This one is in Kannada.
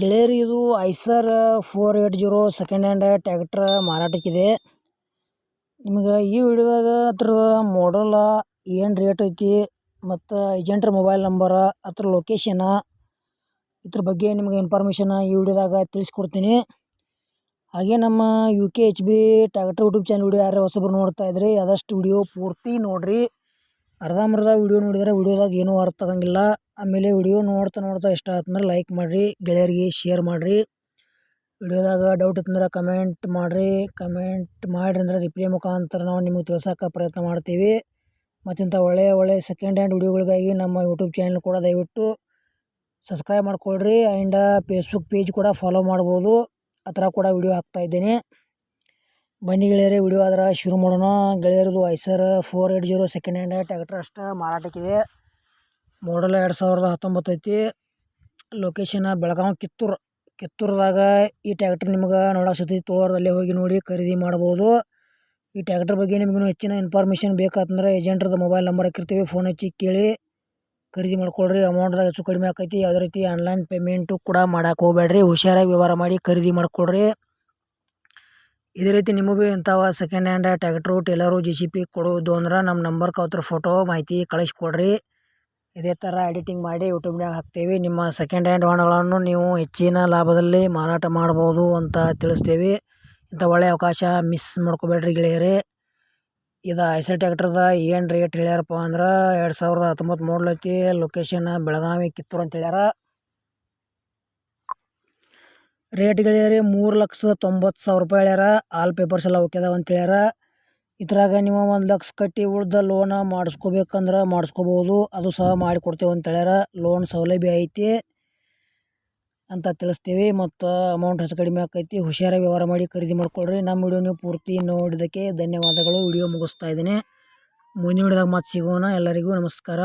ಗೆಳೆಯರು ಇದು Eicher four eight zero second hand tractor ಮಾರಾಟಕ್ಕಿದೆ. ನಿಮ್ಗೆ ಈ ವಿಡಿಯೋದಾಗ ಅದ್ರ ಮಾಡಲ ಏನು ರೇಟ್ ಐತಿ, ಮತ್ತು ಏಜೆಂಟ್ರ ಮೊಬೈಲ್ ನಂಬರ ಅದ್ರ ಲೊಕೇಶನ ಇದ್ರ ಬಗ್ಗೆ ನಿಮ್ಗೆ ಇನ್ಫಾರ್ಮೇಷನ್ ಈ ವಿಡಿಯೋದಾಗ ತಿಳಿಸ್ಕೊಡ್ತೀನಿ. ಹಾಗೆ ನಮ್ಮ U K H B tractor YouTube channel video ಯಾರು ಹೊಸಬ್ರು ನೋಡ್ತಾ ಇದ್ರಿ, ಆದಷ್ಟು ವಿಡಿಯೋ ಪೂರ್ತಿ ನೋಡಿರಿ. ಅರ್ಧಂಬರ್ಧ ವಿಡಿಯೋ ನೋಡಿದರೆ ವಿಡಿಯೋದಾಗ ಏನೂ ಅರ್ಥ ಆಗಂಗಿಲ್ಲ. ಆಮೇಲೆ ವಿಡಿಯೋ ನೋಡ್ತಾ ನೋಡ್ತಾ ಇಷ್ಟ ಆತಂದ್ರೆ ಲೈಕ್ ಮಾಡಿರಿ, ಗೆಳೆಯರಿಗೆ ಶೇರ್ ಮಾಡಿರಿ. ವಿಡಿಯೋದಾಗ ಡೌಟ್ ಇತ್ತಂದ್ರೆ ಕಮೆಂಟ್ ಮಾಡಿರಿ. ಕಮೆಂಟ್ ಮಾಡಿರಿ ಅಂದ್ರೆ ರಿಪ್ಲೈ ಮುಖಾಂತರ ನಾವು ನಿಮಗೆ ತಿಳ್ಸೋಕೆ ಪ್ರಯತ್ನ ಮಾಡ್ತೀವಿ. ಮತ್ತು ಇಂಥ ಒಳ್ಳೆಯ ಒಳ್ಳೆಯ ಸೆಕೆಂಡ್ ಹ್ಯಾಂಡ್ ವಿಡಿಯೋಗಳಿಗಾಗಿ ನಮ್ಮ ಯೂಟ್ಯೂಬ್ ಚಾನಲ್ ಕೂಡ ದಯವಿಟ್ಟು ಸಬ್ಸ್ಕ್ರೈಬ್ ಮಾಡ್ಕೊಳ್ರಿ. ಆ್ಯಂಡ್ ಫೇಸ್ಬುಕ್ ಪೇಜ್ ಕೂಡ ಫಾಲೋ ಮಾಡ್ಬೋದು. ಆ ಥರ ಕೂಡ ವಿಡಿಯೋ ಹಾಕ್ತಾ ಇದ್ದೇನೆ. ಬನ್ನಿ ಗೆಳೆಯರೇ, ವಿಡಿಯೋ ಆದ್ರೆ ಶುರು ಮಾಡೋಣ. ಗೆಳೆಯರದು Eicher four eight zero second hand tractor ಅಷ್ಟು ಮಾರಾಟಕ್ಕಿದೆ. ಮಾಡಲ್ ಎರಡು ಸಾವಿರದ ಹತ್ತೊಂಬತ್ತು ಐತಿ. ಲೊಕೇಶನ್ ಬೆಳಗಾವಿ ಕಿತ್ತೂರು. ಕಿತ್ತೂರದಾಗ ಈ ಟ್ಯಾಕ್ಟ್ರ್ ನಿಮ್ಗೆ ನೋಡಾಸತಿ ತೋರ್ದಲ್ಲಿ ಹೋಗಿ ನೋಡಿ ಖರೀದಿ ಮಾಡ್ಬೋದು. ಈ ಟ್ಯಾಕ್ಟ್ರ್ ಬಗ್ಗೆ ನಿಮ್ಗೂ ಹೆಚ್ಚಿನ ಇನ್ಫಾರ್ಮೇಷನ್ ಬೇಕಾತಂದ್ರೆ ಏಜೆಂಟ್ರದ್ದು ಮೊಬೈಲ್ ನಂಬರ್ ಹಾಕಿರ್ತೀವಿ. ಫೋನ್ ಹಚ್ಚಿ ಕೇಳಿ ಖರೀದಿ ಮಾಡ್ಕೊಳ್ರಿ. ಅಮೌಂಟ್ದಾಗ ಹೆಚ್ಚು ಕಡಿಮೆ ಆಕೈತಿ. ಯಾವುದೇ ರೀತಿ ಆನ್ಲೈನ್ ಪೇಮೆಂಟು ಕೂಡ ಮಾಡೋಕೆ ಹೋಗ್ಬೇಡ್ರಿ. ಹುಷಾರಾಗಿ ವ್ಯವಹಾರ ಮಾಡಿ ಖರೀದಿ ಮಾಡ್ಕೊಳ್ರಿ. ಇದೇ ರೀತಿ ನಿಮಗೂ ಇಂಥವ second hand tractor trailer G C P ಕೊಡೋದು ಅಂದ್ರೆ ನಮ್ಮ ನಂಬರ್ ಅವತ್ರ ಫೋಟೋ ಮಾಹಿತಿ ಕಳಿಸ್ಕೊಡ್ರಿ. ಇದೇ ಥರ ಎಡಿಟಿಂಗ್ ಮಾಡಿ ಯೂಟ್ಯೂಬ್ನಾಗ ಹಾಕ್ತೇವೆ. ನಿಮ್ಮ ಸೆಕೆಂಡ್ ಹ್ಯಾಂಡ್ ವಾಹನಗಳನ್ನು ನೀವು ಹೆಚ್ಚಿನ ಲಾಭದಲ್ಲಿ ಮಾರಾಟ ಮಾಡ್ಬೋದು ಅಂತ ತಿಳಿಸ್ತೇವೆ. ಇಂಥ ಒಳ್ಳೆಯ ಅವಕಾಶ ಮಿಸ್ ಮಾಡ್ಕೋಬೇಡ್ರಿ ಗೆಳೆಯರೇ. ಇದು ಐಸರ್ ಟ್ಯಾಕ್ಟ್ರದ ಏನು ರೇಟ್ ಹೇಳ್ಯಾರಪ್ಪ ಅಂದ್ರೆ ಎರಡು ಸಾವಿರದ ಹತ್ತೊಂಬತ್ತು ಮಾಡಲ್ ಲೊಕೇಶನ್ ಬೆಳಗಾವಿ, ಕಿತ್ತೂರು ಅಂತ ಹೇಳ್ಯಾರ. ರೇಟ್ ಗೆಳೆಯರಿ ಮೂರು ಲಕ್ಷದ ತೊಂಬತ್ತು ಸಾವಿರ ರೂಪಾಯಿ ಹೇಳ್ಯಾರ. ಆಲ್ ಪೇಪರ್ಸ್ ಎಲ್ಲ ಓಕೆ ಅಂತ ಹೇಳ್ಯಾರ. ಇದ್ರಾಗ ನೀವು ಒಂದು ಲಕ್ಷ ಕಟ್ಟಿ ಉಳ್ದ ಲೋನ ಮಾಡಿಸ್ಕೋಬೇಕಂದ್ರೆ ಮಾಡಿಸ್ಕೋಬೋದು ಅದು ಸಹ ಮಾಡಿಕೊಡ್ತೇವೆ ಅಂತ ಹೇಳ್ಯಾರ. ಲೋನ್ ಸೌಲಭ್ಯ ಐತಿ ಅಂತ ತಿಳಿಸ್ತೀವಿ ಮತ್ತು ಅಮೌಂಟ್ ಹೆಚ್ಚು ಕಡಿಮೆ ಆಕೈತಿ. ಹುಷಾರಾಗಿ ವ್ಯವಹಾರ ಮಾಡಿ ಖರೀದಿ ಮಾಡ್ಕೊಳ್ರಿ. ನಮ್ಮ ವಿಡಿಯೋ ನೀವು ಪೂರ್ತಿ ನೋಡಿದ್ದಕ್ಕೆ ಧನ್ಯವಾದಗಳು. ವಿಡಿಯೋ ಮುಗಿಸ್ತಾ ಇದ್ದೀನಿ. ಮುಂದಿನ ವಿಡಿಯೋದಾಗ ಮತ್ತೆ ಸಿಗೋಣ. ಎಲ್ಲರಿಗೂ ನಮಸ್ಕಾರ.